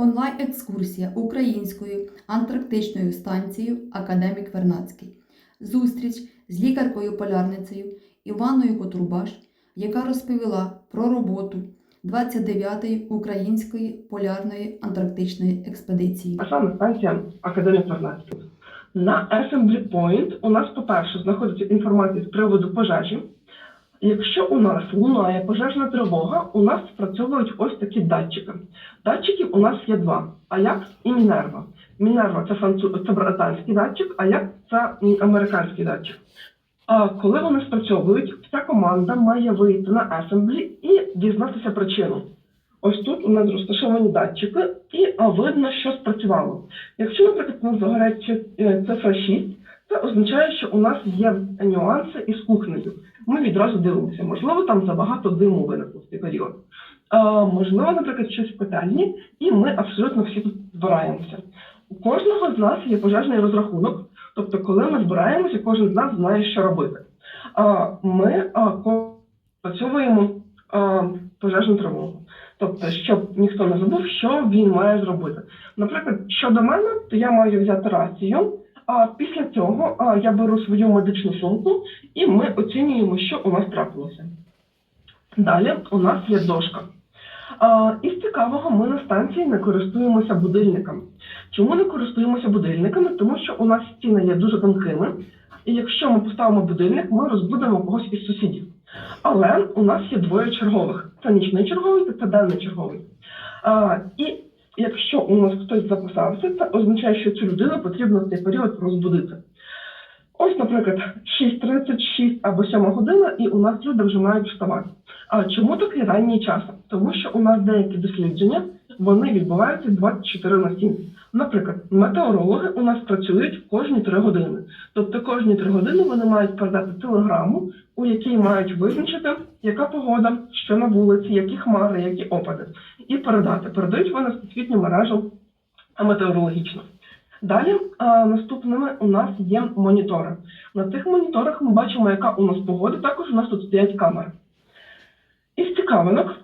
Онлайн-екскурсія українською антарктичною станцією Академік Вернадський. Зустріч з лікаркою-полярницею Іваною Котурбаш, яка розповіла про роботу 29-ї української полярної антарктичної експедиції. а саме станція Академії Вернадський. На Assembly Point у нас, по-перше, знаходиться інформація з приводу пожежі. Якщо у нас лунає пожежна тривога, у нас спрацьовують ось такі датчики. Датчиків у нас є два: Аякс і Мінерва. Мінерва це француз, британський датчик, а як це американський датчик. А коли вони спрацьовують, вся команда має вийти на Assembly і дізнатися причину. Ось тут у нас розташовані датчики, і видно, що спрацювало. Якщо, наприклад, у нас загорять е, цифра 6, це означає, що у нас є нюанси із кухнею. Ми відразу дивимося, можливо, там забагато диму виникло в цей період. А, можливо, наприклад, щось в питальні, і ми абсолютно всі тут збираємося. У кожного з нас є пожежний розрахунок, тобто, коли ми збираємося, кожен з нас знає, що робити. А, ми ко- працьовуємо пожежну тривогу. Тобто, щоб ніхто не забув, що він має зробити. Наприклад, щодо мене, то я маю взяти рацію. А після цього я беру свою медичну сумку і ми оцінюємо, що у нас трапилося. Далі у нас є дошка. Із цікавого, ми на станції не користуємося будильниками. Чому не користуємося будильниками? Тому що у нас стіни є дуже тонкими, і якщо ми поставимо будильник, ми розбудемо когось із сусідів. Але у нас є двоє чергових: це нічний черговий та це денний черговий. І якщо у нас хтось записався, це означає, що цю людину потрібно в цей період розбудити. Ось, наприклад, 6.36 або 7 година, і у нас люди вже мають вставати. А чому такий ранній час? Тому що у нас деякі дослідження вони відбуваються 24 на 7. Наприклад, метеорологи у нас працюють кожні 3 години. Тобто кожні 3 години вони мають передати телеграму, у якій мають визначити, яка погода, що на вулиці, які хмари, які опади, і передати. Передають вони всесвітню мережу метеорологічну. Далі а, наступними у нас є монітори. На цих моніторах ми бачимо, яка у нас погода. Також у нас тут стоять камери. Із цікавинок,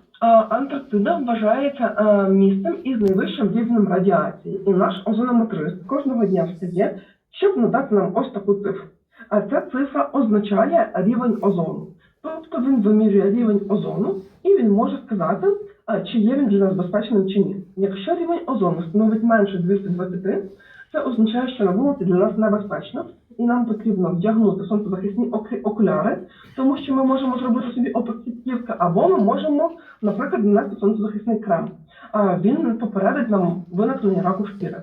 Антарктида вважається місцем із найвищим рівнем радіації. І наш озонометрист кожного дня встає, щоб надати нам ось таку цифру. А ця цифра означає рівень озону. Тобто він вимірює рівень озону і він може сказати, чи є він для нас безпечним чи ні. Якщо рівень озону становить менше 220, це означає, що на вулиці для нас небезпечно, і нам потрібно вдягнути сонцезахисні окуляри, тому що ми можемо зробити собі сітківки, або ми можемо, наприклад, нанести сонцезахисний крем. Він попередить нам виникнення раку шкіри.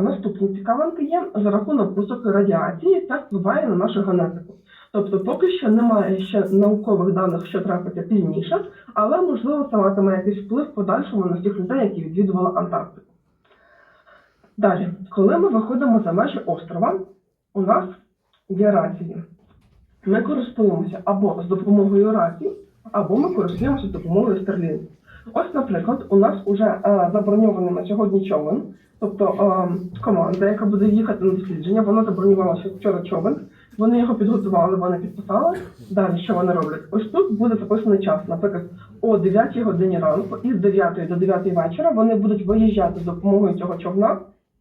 Наступні цікавинки є за рахунок високої радіації, це впливає на нашу генетику. Тобто, поки що немає ще наукових даних, що трапиться пізніше, але можливо це матиме якийсь вплив подальшому на всіх людей, які відвідували Антарктику. Далі, коли ми виходимо за межі острова, у нас є рації. Ми користуємося або з допомогою рації, або ми користуємося з допомогою Starlink. Ось, наприклад, у нас вже е, заброньований на сьогодні човен, тобто е, команда, яка буде їхати на дослідження, вона забронювала вчора човен. Вони його підготували, вони підписали. Далі що вони роблять? Ось тут буде записаний час. Наприклад, о 9 годині ранку із 9 до 9 вечора вони будуть виїжджати з допомогою цього човна.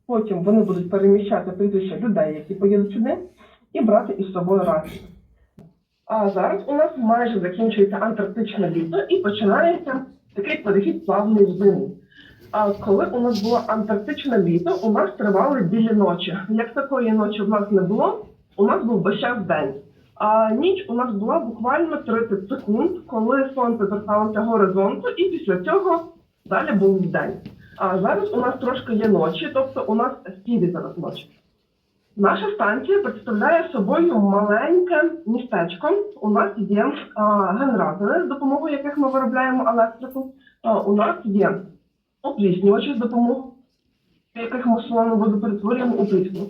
Потім вони будуть переміщати прізвища людей, які поїдуть сюди, і брати із собою рацію. А зараз у нас майже закінчується антарктичне літо і починається такий перехід плавний в зиму. А коли у нас було антарктичне літо, у нас тривали білі ночі. Як такої ночі в нас не було, у нас був весь час день. А ніч у нас була буквально 30 секунд, коли сонце торкалося горизонту, і після цього далі був день. А зараз у нас трошки є ночі, тобто у нас сірі зараз ночі. Наша станція представляє собою маленьке містечко. У нас є а, генератори, з допомогою яких ми виробляємо електрику. А, у нас є опліснювачі, з допомогою яких ми солону воду перетворюємо у плісну.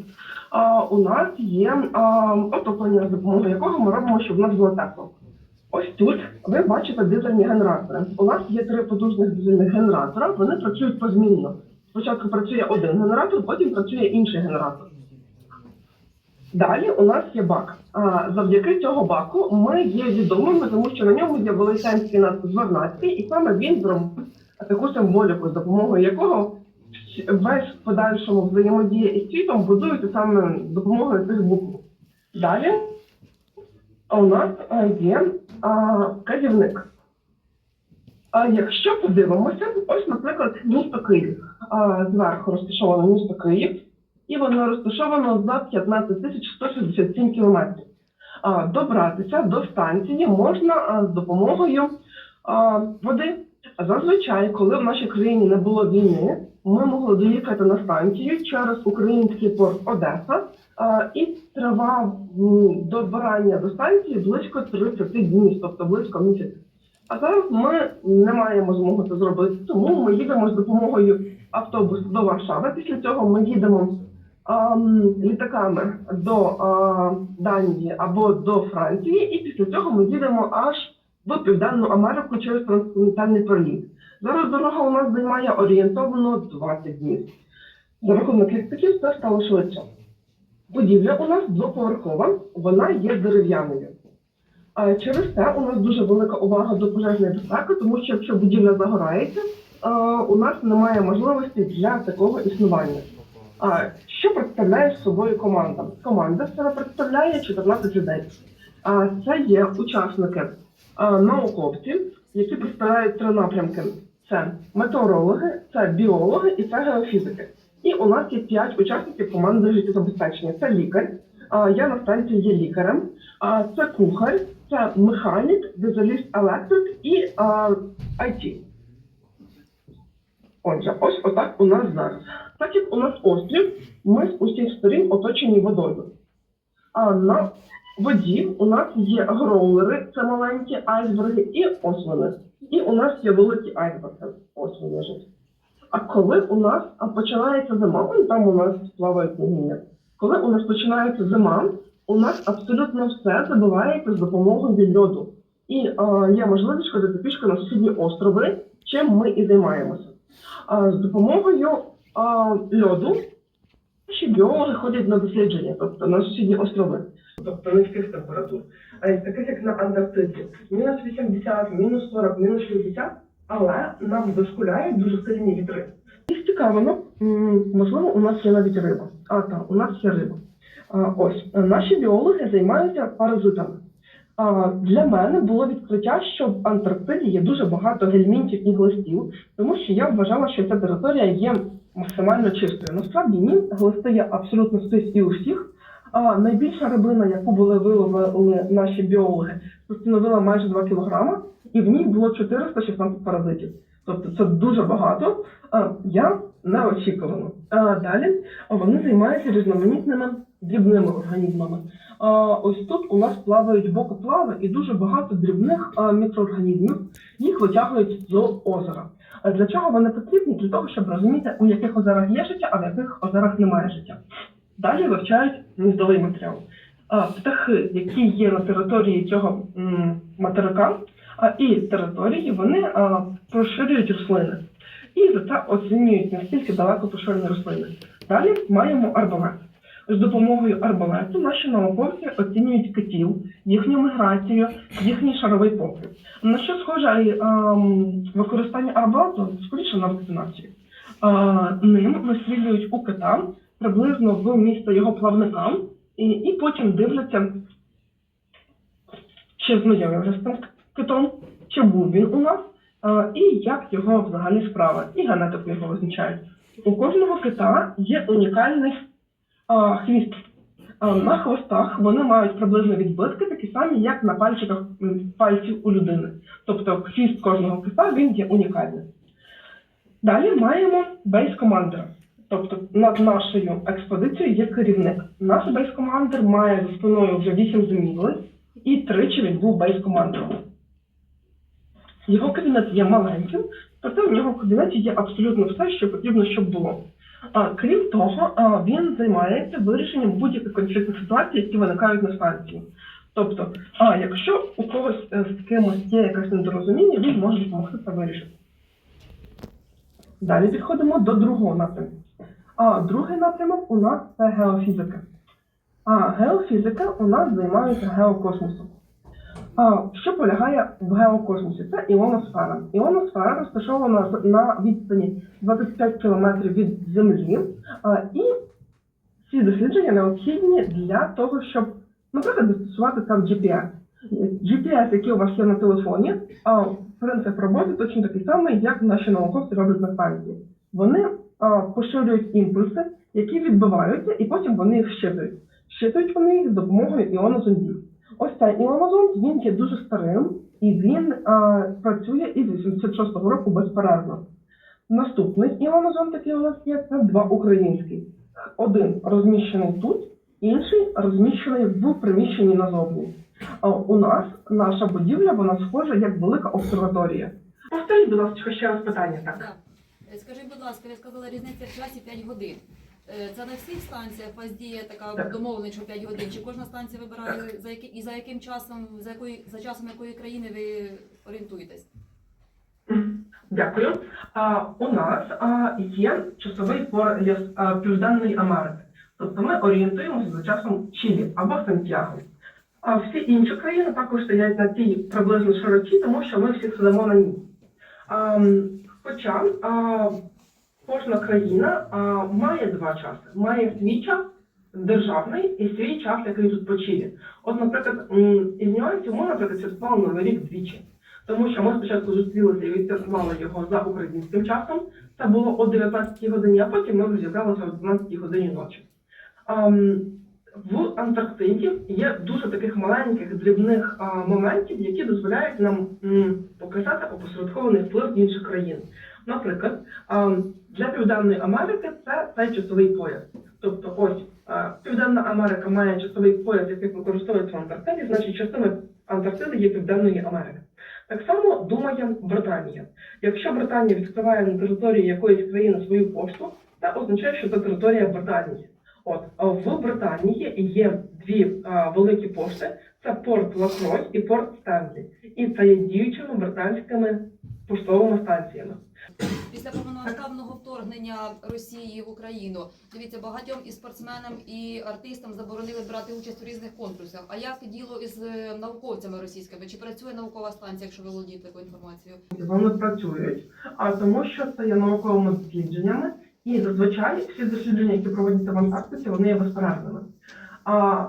У нас є а, отоплення, з допомогою якого ми робимо, щоб в нас було тепло. Ось тут ви бачите дизельні генератори. У нас є три потужних дизельних генератора. Вони працюють позмінно. Спочатку працює один генератор, потім працює інший генератор. Далі у нас є бак. А, завдяки цього баку ми є відомими, тому що на ньому є велетенський надпис і саме він зробив таку символіку, з допомогою якого весь в подальшому взаємодія із світом будується саме допомогою цих букв. Далі у нас е, є а, вказівник. А якщо подивимося, ось, наприклад, місто Київ. А, зверху розташовано місто Київ, і воно розташовано за 15 тисяч 167 кілометрів. А, добратися до станції можна а, з допомогою а, води. Зазвичай, коли в нашій країні не було війни, ми могли доїхати на станцію через український порт Одеса, і тривав добирання до станції близько 30 днів, тобто близько місяця. А зараз ми не маємо змоги це зробити, тому ми їдемо з допомогою автобусу до Варшави. Після цього ми їдемо ам, літаками до а, Данії або до Франції, і після цього ми їдемо аж в Південну Америку через трансконтинентальний проліт. Зараз дорога у нас займає орієнтовно 20 днів. За рахунок літаків це стало швидше. Будівля у нас двоповерхова, вона є дерев'яною. Через це у нас дуже велика увага до пожежної безпеки, тому що якщо будівля загорається, е, у нас немає можливості для такого існування. Що представляє собою команда? Команда себе представляє 14 людей. Це є учасники а, науковці, які представляють три напрямки: це метеорологи, це біологи і це геофізики. І у нас є п'ять учасників команди життєзабезпечення. Це лікар. Я на станції є лікарем. Це кухар, це механік, дизеліст, електрик і IT. Отже, ось отак у нас зараз. Так як у нас острів, ми з усіх сторін оточені водою. А на воді у нас є гроулери, це маленькі айсберги, і ось вони. І у нас є великі айсберги. Ось вони лежать. А коли у нас починається зима, вон там у нас плавають княгиня. Коли у нас починається зима, у нас абсолютно все забивається з допомогою льоду. І е, є можливість ходити пішки на сусідні острови, чим ми і займаємося. А, з допомогою а, льоду наші біологи ходять на дослідження, тобто на сусідні острови, тобто низьких температур. А таких як на Антарктиді, мінус 80, мінус 40, мінус 60, але нам дошкуляють дуже сильні вітри. І цікаво, м, можливо, у нас є навіть риба. А так, у нас є риба. Ось е, наші біологи займаються паразитами. Для мене було відкриття, що в Антарктиді є дуже багато гельмінтів і глистів, тому що я вважала, що ця територія є максимально чистою. Насправді ні, глисти є абсолютно скрізь і у всіх. А найбільша рибина, яку були виловили наші біологи, становила майже 2 кілограма, і в ній було 416 паразитів. Тобто це дуже багато. Я не очікувала. Далі вони займаються різноманітними дрібними організмами. Ось тут у нас плавають бокоплави і дуже багато дрібних мікроорганізмів. Їх витягують з озера. Для чого вони потрібні? Для того, щоб розуміти, у яких озерах є життя, а в яких озерах немає життя. Далі вивчають гніздовий матеріал. Птахи, які є на території цього материка, і території, вони поширюють рослини. І за це оцінюють наскільки далеко поширені рослини. Далі маємо арбалет. З допомогою арбалету наші науковці оцінюють китів, їхню міграцію, їхній шаровий покрив. На що схоже ем, використання арбалету? Скоріше на вакцинацію. Е, ним настрілюють у кита приблизно в місто його плавникам, і, і потім дивляться, чи знайомі вже з цим китом, чи був він у нас, е, і як його взагалі справа, і генетику його визначають. У кожного кита є унікальний а, хвіст. А, на хвостах вони мають приблизно відбитки, такі самі, як на пальчиках пальців у людини. Тобто хвіст кожного кита він є унікальним. Далі маємо бейс-командера. Тобто над нашою експедицією є керівник. Наш бейс-командер має за спиною вже 8 зумілих і тричі він був бейс-командером. Його кабінет є маленьким, проте в нього в кабінеті є абсолютно все, що потрібно, щоб було. А, крім того, він займається вирішенням будь-яких конфліктних ситуацій, які виникають на станції. Тобто, а якщо у когось е, з кимось є якесь недорозуміння, він може допомогти це вирішити. Далі підходимо до другого напрямку. А другий напрямок у нас це геофізика. А геофізика у нас займається геокосмосом. Що полягає в геокосмосі? Це іоносфера. Іоносфера розташована на відстані 25 кілометрів від Землі, і ці дослідження необхідні для того, щоб, наприклад, застосувати там GPS. GPS, який у вас є на телефоні, принцип роботи точно такий самий, як наші науковці роблять на станції. Вони поширюють імпульси, які відбиваються, і потім вони їх щитують. Щитують вони їх з допомогою іонозондів. Цей іонозонд, він є дуже старим, і він а, працює із 86-го року безперервно. Наступний іонозонд, який у нас є, це два українські. Один розміщений тут, інший розміщений в приміщенні назовні. А у нас наша будівля, вона схожа як велика обсерваторія. Повторіть, будь ласка, ще раз питання. Так. Так. Е, Скажіть, будь ласка, ви сказали різниця в часі 5 годин. Е, Це на всіх станціях у вас діє така Так. домовленість, що 5 годин. Чи кожна станція вибирає за які і за яким часом, за якої за часом якої країни ви орієнтуєтесь? Дякую. А, у нас а, є часовий пояс а, Південної Америки. Тобто ми орієнтуємося за часом Чилі або Сантьяго. А всі інші країни також стоять на тій приблизно широті, тому що ми всі сидимо на ній. А, хоча а, кожна країна а, має два часи. Має свій час державний і свій час, який тут по От, наприклад, із нюансів ми, наприклад, святкували Новий рік двічі. Тому що ми спочатку зустрілися і відсвяткували його за українським часом. Це було о 19 годині, а потім ми розібралися о 12 годині ночі. Ам, в Антарктиді є дуже таких маленьких дрібних а, моментів, які дозволяють нам м, показати опосередкований вплив інших країн. Наприклад, для Південної Америки це цей часовий пояс. Тобто, ось Південна Америка має часовий пояс, який використовується в Антарктиді, значить частина Антарктиди є Південної Америки. Так само думає Британія. Якщо Британія відкриває на території якоїсь країни свою пошту, це означає, що це територія Британії. От в Британії є дві а, великі пошти: це порт Лакрой і порт Стенлі. І це є діючими британськими поштовими станціями. Після повномасштабного вторгнення Росії в Україну дивіться багатьом і спортсменам, і артистам заборонили брати участь у різних конкурсах. А як діло із е, науковцями російськими? Чи працює наукова станція, якщо ви володієте такою інформацією? Вони працюють, а тому, що це є науковими дослідженнями, і зазвичай всі дослідження, які проводяться в Антарктиці, вони є безперервними. А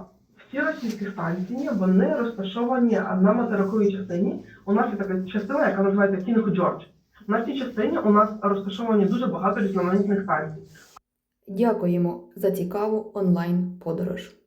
всі російські станції вони розташовані на материковій частині. У нас є така частина, яка називається Кінг Джордж. На цій частині у нас розташовані дуже багато різноманітних станцій. Дякуємо за цікаву онлайн подорож.